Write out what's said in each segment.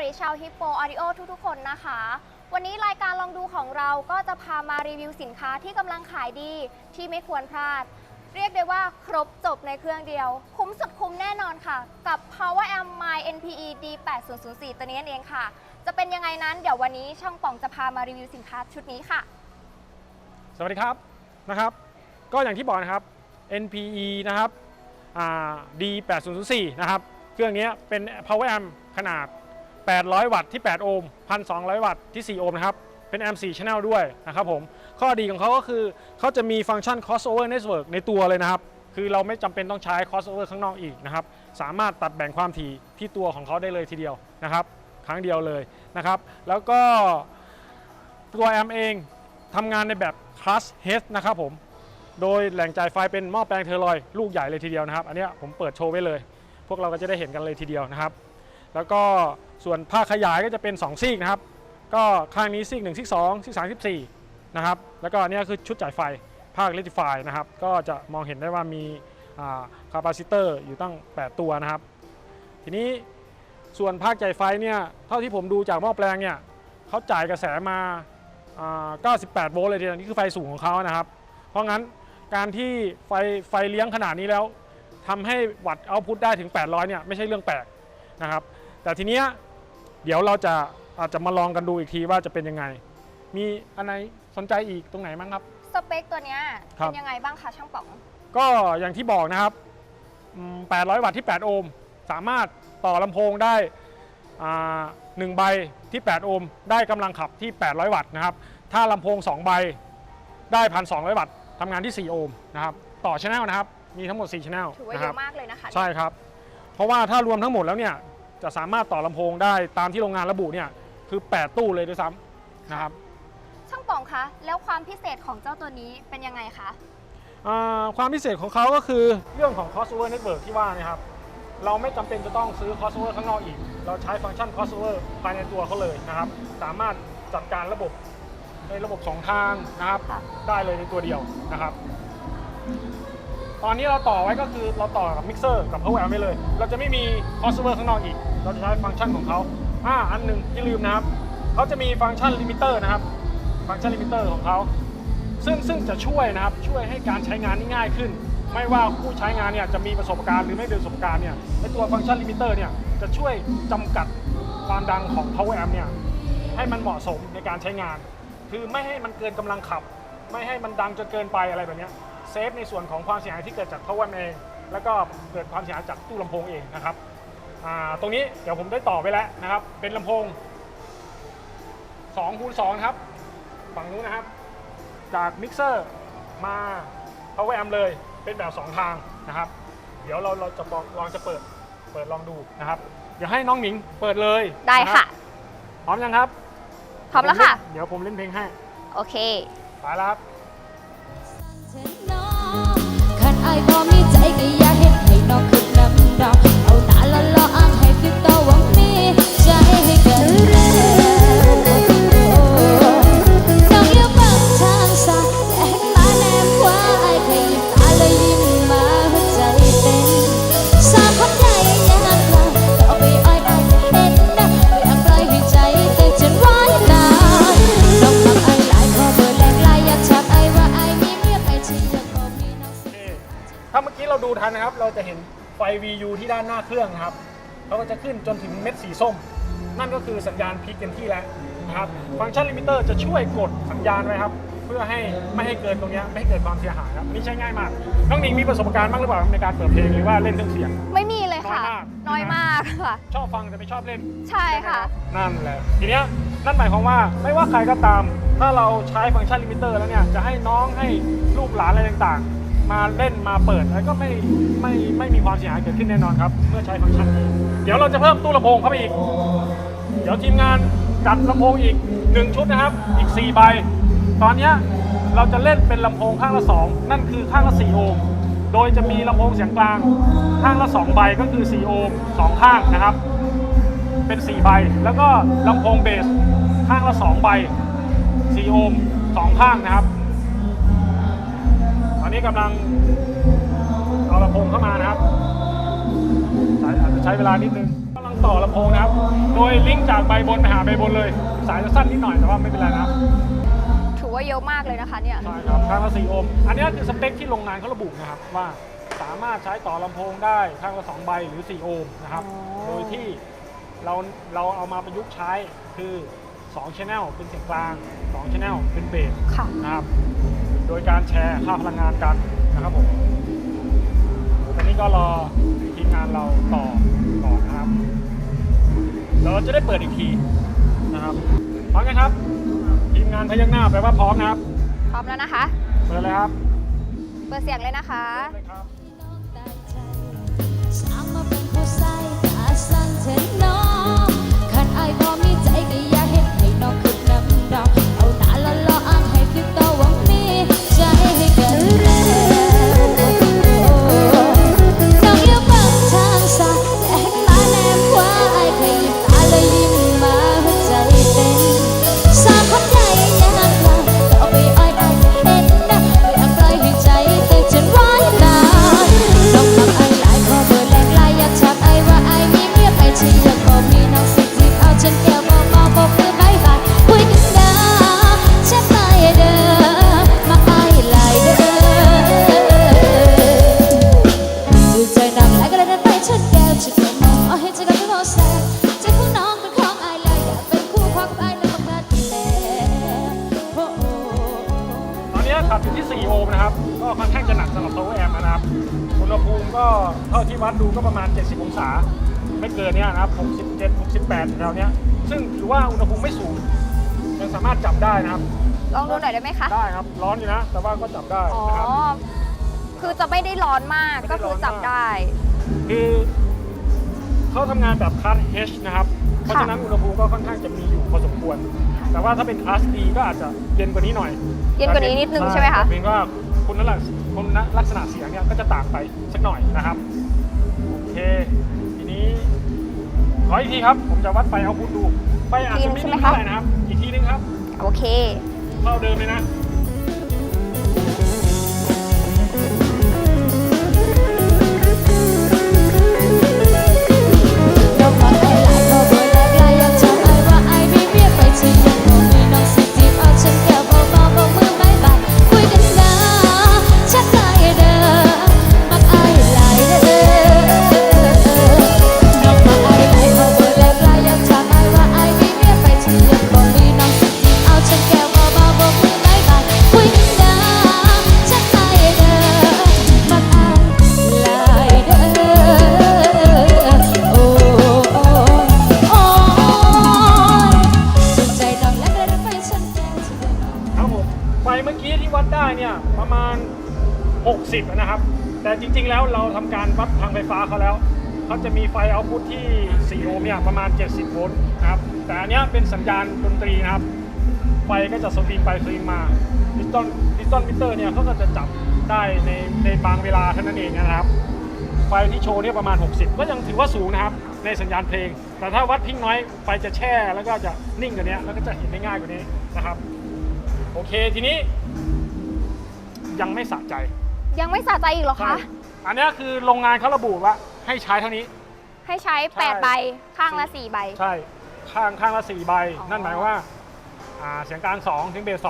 รือชาวฮิปโปออดิโอทุกๆ คนนะคะ วันนี้รายการลองดูของเราก็จะพามารีวิวสินค้าที่กำลังขายดีที่ไม่ควรพลาด เรียกได้ว่าครบจบในเครื่องเดียว คุ้มสุดคุ้มแน่นอนค่ะ กับ Power Amp My NPE D8004 ตัวนี้นั่นเองค่ะ จะเป็นยังไงนั้นเดี๋ยววันนี้ช่องป่องจะพามารีวิวสินค้าชุดนี้ค่ะ สวัสดีครับนะครับ ก็อย่างที่บอกนะครับ NPE นะครับ D8004 นะครับ เครื่องนี้เป็น Power Amp ขนาด 800 วัตต์ที่ 8 โอห์ม 1,200 วัตต์ที่ 4 โอห์มนะครับ เป็น Amp 4 Channel ด้วยนะครับผม ข้อดีของเขาก็คือเขาจะมีฟังก์ชัน crossover network ในตัวเลยนะครับ คือเราไม่จำเป็นต้องใช้ crossover ข้างนอกอีกนะครับ สามารถตัดแบ่งความถี่ที่ตัวของเขาได้เลยทีเดียวนะครับ ครั้งเดียวเลยนะครับ แล้วก็ตัวแอมเองทำงานในแบบ Class H นะครับผม โดยแหล่งจ่ายไฟเป็นหม้อแปลงเทอร์ลอย ลูกใหญ่เลยทีเดียวนะครับ อันนี้ผมเปิดโชว์ไว้เลย พวกเราก็จะได้เห็นกันเลยทีเดียวนะครับ แล้วก็ส่วนภาคขยายก็จะเป็น 2 ซีกนะครับ ก็ข้างนี้ซีก1ซีก2ซีก3ซีก4นะครับ แล้วก็อันเนี้ยคือชุดจ่ายไฟภาค Rectify นะครับ ก็จะมองเห็นได้ว่ามีคาปาซิเตอร์อยู่ตั้ง 8 ตัวนะครับ ทีนี้ส่วนภาคจ่ายไฟเนี่ยเท่าที่ผมดูจากหม้อแปลงเนี่ยเขาจ่ายกระแสมาอ่า98 โวลต์เลยทีเดียวนี่คือไฟสูงของเขานะครับ เพราะงั้นการที่ไฟไฟเลี้ยงขนาดนี้แล้วทำให้วัตต์เอาพุตได้ถึง 800 เนี่ยไม่ใช่เรื่องแปลกนะครับ แต่ทีเนี้ยเดี๋ยวเราจะอาจจะมาลองกันดูอีกทีว่าจะเป็นยังไง มีอะไรสนใจอีกตรงไหนมั้งครับ สเปคตัวเนี้ยครับ เป็นยังไงบ้างคะช่างป๋อง ก็อย่างที่บอกนะครับอืม800 วัตต์ที่ 8 โอห์ม สามารถต่อลำโพงได้อ่าหนึ่งใบที่ 8 โอห์ม ได้กำลังขับที่ 800 วัตต์นะครับ ถ้าลำโพง 2 ใบได้ 1,200 วัตต์ทำงานที่ 4 โอห์มนะครับ ต่อชแนลนะครับ มีทั้งหมด4ชแนลถือว่านะเยครับ อะมากเลยนะคะ ใช่ครับ เพราะว่าถ้ารวมทั้งหมดแล้วเนี่ย จะสามารถต่อลำโพงได้ตามที่โรงงานระบุเนี่ยคือ 8 ตู้เลยด้วยซ้ำนะครับช่างป๋องคะแล้วความพิเศษของเจ้าตัวนี้เป็นยังไงคะอ่าความพิเศษของเขาก็คือเรื่องของ crossover network ที่ว่านะครับ เราไม่จำเป็นจะต้องซื้อ crossover ข้างนอกอีก เราใช้ฟังก์ชัน crossover ภายในตัวเขาเลยนะครับ สามารถจัดการระบบในระบบ2ทางนะครับค่ะได้เลยในตัวเดียวนะครับ ตอนนี้เราต่อไว้ก็คือเราต่อกับมิกเซอร์กับ power amp ไว้เลย เราจะไม่มี crossover ข้างนอกอีก เราจะใช้ฟังก์ชันของเขาอ่าอันหนึ่งที่ลืมนะครับเขาจะมีฟังก์ชันลิมิเตอร์นะครับ ฟังก์ชันลิมิเตอร์ของเขาซึ่งซึ่งจะช่วยนะครับช่วยให้การใช้งานนี่ง่ายขึ้น ไม่ว่าผู้ใช้งานเนี่ยจะมีประสบการณ์หรือไม่มีประสบการณ์เนี่ยในตัวฟังก์ชันลิมิเตอร์เนี่ยจะช่วยจำกัดความดังของ power amp เนี่ยให้มันเหมาะสมในการใช้งาน คือไม่ให้มันเกินกำลังขับ ไม่ให้มันดังจนเกินไปอะไรแบบนี้ เซฟในส่วนของความเสียหายที่เกิดจาก power amp เองแล้วก็เกิดความเสียหายจากตู้ลำโพงเองนะครับอ่าตรงนี้เดี๋ยวผมได้ต่อไปแล้วนะครับ เป็นลำโพง2คูณ2นะครับ ฝั่งนู้นนะครับ จากมิกเซอร์มา power amp เลยเป็นแบบ 2 ทางนะครับ เดี๋ยวเราเราจะลองลองจะเปิดเปิดลองดูนะครับเดี๋ยวให้น้องหมิงเปิดเลยได้นรับค่ะ พร้อมยังครับ พร้อมแล้วค่ะ เดี๋ยวผมเล่นเพลงให้ โอเคไปแล้วครับ อายพอมีใจก็อยากเห็นให้น้องขึ้นนำดาวเอาตา จะเห็นไฟ VU ที่ด้านหน้าเครื่องนะครับเขาก็จะขึ้นจนถึงเม็ดสีส้ม นั่นก็คือสัญญาณพีคเต็มที่แล้วนะครับฟังก์ชันลิมิเตอร์จะช่วยกดสัญญาณไว้ครับ เพื่อให้ไม่ให้เกินตรงเนี้ยไม่ให้เกิดความเสียหายครับนี่ใช้ง่ายมากน้องหนิงมีประสบการณ์บ้างหรือเปล่าในการเปิดเพลงหรือว่าเล่นเครื่องเสียง ไม่มีเลยค่ะ น้น้ออยยมามากกค่ะ ชอบฟังแต่ไม่ชอบเล่น ใช่ค่ะ นั่นแหละ ทีเนี้ยนั่นหมายความว่าไม่ว่าใครก็ตาม ถ้าเราใช้ฟังก์ชันลิมิเตอร์แล้วเนี่ยจะให้น้องให้ลูกหลานอะไรต่างๆ มาเล่นมาเปิดแล้วก็ไม่ไม่ไม่มีความเสียหายเกิดขึ้นแน่นอนครับ เมื่อใช้ฟังก์ชันนี้เดี๋ยวเราจะเพิ่มตู้ลำโพงเข้าไปอีก เดี๋ยวทีมงานจัดลำโพงอีก 1 ชุดนะครับ อีก 4 ใบ ตอนนี้เราจะเล่นเป็นลำโพงข้างละ 2 นั่นคือข้างละ 4 โอห์มโดยจะมีลำโพงเสียงกลางข้างละ 2 ใบก็คือ 4 โอห์ม2ข้างนะครับ เป็น 4 ใบ แล้วก็ลำโพงเบสข้างละ 2 ใบ 4 โอห์ม2ข้างนะครับ อนนี้กำลังเอาลำโพงเข้ามานะครับใช้อาจจะใช้เวลานิดนึงกำลังต่อลำโพงนะครับ โดยลิงก์จากใบบนไปหาใบบนเลย สายจะสั้นนิดหน่อยแต่ว่าไม่เป็นไรนะครับถือว่าเยอะมากเลยนะคะเนี่ยใช่ครับข้างละ4โอห์มอันนี้คือสเปคที่โรงงานเขาระบุนะครับว่าสามารถใช้ต่อลำโพงได้ข้างละ2ใบหรือ4โอห์มนะครับอ๋อโดยที่เราเราเอามาประยุกต์ใช้คือ2 channel เป็นเสียงกลาง2 channel เป็นเบสค่ะนะครับ โดยการแชร์ค่าพลังงานกันนะครับผมตอนนี้ก็รอทีมงานเราต่อก่อนนะครับเราจะได้เปิดอีกทีนะครับพร้อมนะครับ ทีมงานพยักหน้าแปลว่าพร้อมนะครับ พร้อมแล้วนะคะ เปิดเลยครับ เปิดเสียงเลยนะคะ เปิดเลยครับ ดดูก็ประมาณ 70 องศา ไม่เกินเนี้ยนะครับ 67 68แถวเนี้ย ซึ่งถือว่าอุณหภูมิไม่สูง ยังสามารถจับได้นะครับ ลองดูหน่อยได้ไหมคะ ได้ครับ ร้อนอยู่นะ แต่ว่าก็จับได้อ๋อ นะครับ คือจะไม่ได้ร้อนมาก ไม่ได้ก็คือร้อนมากจับได้ คือเขาทำงานแบบคัส H นะครับ เพราะฉะนั้นอุณหภูมิก็ค่อนข้างจะมีอยู่พอสมควร แต่ว่าถ้าเป็นคัส D ก็อาจจะเย็นกว่านี้หน่อยเย็นกว่านี้นิดนึงใช่ไหมคะ แต่เพียงว่าคุณลักษณะคุณลักษณะเสียงเนี่ยก็จะต่างไปสักหน่อยนะครับโอ เคทีนี้ขออีกทีครับ ผมจะวัดไฟเอาพุทดูไฟอาจจะไม่ทีนึงใช่ไหมนิ่งคะเท่าไหร่นะครับอีกทีนึงครับ โอเค เท่าเดิมเลยนะ เมื่อกี้ที่วัดได้เนี่ยประมาณ 60 นะครับ แต่จริงๆแล้วเราทำการวัดทางไฟฟ้าเขาแล้วเขาจะมีไฟเอาพุทที่ 4 โอห์มเนี่ยประมาณ 70 โวลต์นะครับ แต่อันนี้เป็นสัญญาณดนตรีนะครับ ไฟก็จะสวิงไปสวิงมาดิจิตอลดิจิตอลมิเตอร์เนี่ยเขาก็จะจับได้ในในบางเวลาเท่านั้นเองนะครับ ไฟที่โชว์เนี่ยประมาณ 60 ก็ยังถือว่าสูงนะครับในสัญญาณเพลง แต่ถ้าวัดพิงน้อยไฟจะแช่แล้วก็จะนิ่งกว่านี้แล้วก็จะเห็นได้ง่ายกว่านี้นะครับ โอเคทีนี้ ยังไม่สะใจยังไม่สะใจอีกเหรอใช่คะ อันเนี้ยคือโรงงานเขาระบุว่าให้ใช้เท่านี้ ให้ใช้ใช่8ใบ ข้างละ 4 ใบ ใช่ ข้างข้างละ4ใบ อ๋อ นั่นหมายว่าอ่า เสียงกลาง2ถึงเบส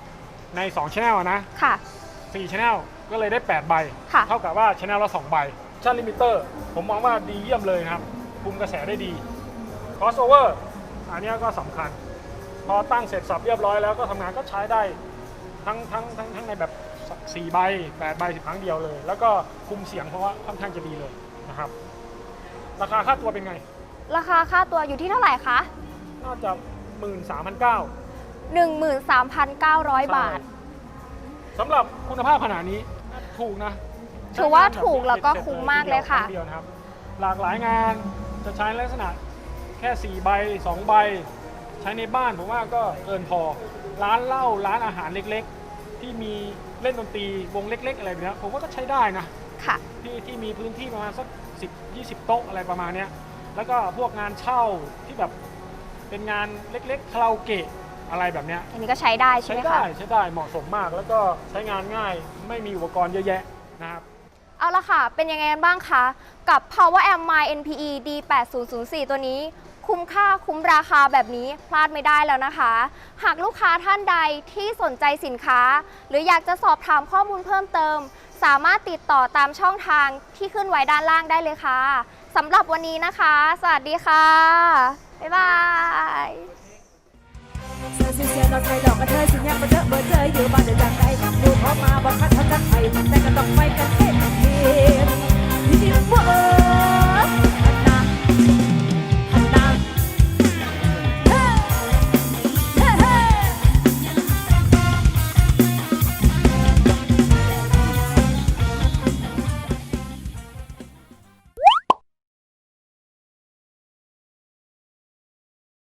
2ใน2 channel อะนะค่ะ4 channel ก็เลยได้ 8 ใบ ค่ะ เท่ากับว่า channel ละ 2 ใบชั้นลิมิเตอร์ ผมมองว่าดีเยี่ยมเลยนะครับ คุมกระแสได้ดี crossover อันเนี้ยก็สำคัญ พอตั้งเสร็จสับเรียบร้อยแล้วก็ทำงานก็ใช้ได้ทั้งทั้งทั้งทั้งในแบบ 4 ใบ8ใบ10ครั้งเดียวเลย แล้วก็คุมเสียงเพราะว่าค่อนข้างจะดีเลยนะครับ ราคาค่าตัวเป็นไง ราคาค่าตัวอยู่ที่เท่าไหร่คะ น่าจะ 13,900 13,900 บาทสำหรับคุณภาพขนาดนี้ถูกนะ ถือว่าถูกแล้วก็คุ้มมากเลยค่ะทีดีวนะครับหลากหลายงานจะใช้ลักษณะแค่ 4 ใบ 2 ใบ ใช้ในบ้านผมว่าก็เกินพอ ร้านเหล้าร้านอาหารเล็กๆ ที่มีเล่นดนตรีวงเล็ก ๆ อะไรแบบเนี้ยผมว่าก็ใช้ได้นะค่ะที่ที่มีพื้นที่ประมาณสัก10 20 โต๊ะอะไรประมาณเนี้ยแล้วก็พวกงานเช่าที่แบบเป็นงานเล็กๆคาราโอเกะอะไรแบบเนี้ยอันนี้ก็ใช้ได้ใช่ใช้ไหมได้คะ ใช้ได้เหมาะสมมาก แล้วก็ใช้งานง่ายไม่มีอุปกรณ์เยอะแยะนะครับ เอาละค่ะ เป็นยังไงกันบ้างคะ กับ Power Amp My NPE D8004 ตัวนี้ คุ้มค่าคุ้มราคาแบบนี้พลาดไม่ได้แล้วนะคะ หากลูกค้าท่านใดที่สนใจสินค้า หรืออยากจะสอบถามข้อมูลเพิ่มเติม สามารถติดต่อตามช่องทางที่ขึ้นไว้ด้านล่างได้เลยค่ะสำหรับวันนี้นะคะ สวัสดีค่ะ บ๊ายบายเสื้อสีเสียนอนใจดอกกระเทยสิยังมาเจอเบอร์เจออยู่บ้านเดือดจังใจดูพอมาบอกคัดเขาจัดไปแต่ก็ต้องไปกันเทศทีที่ว่า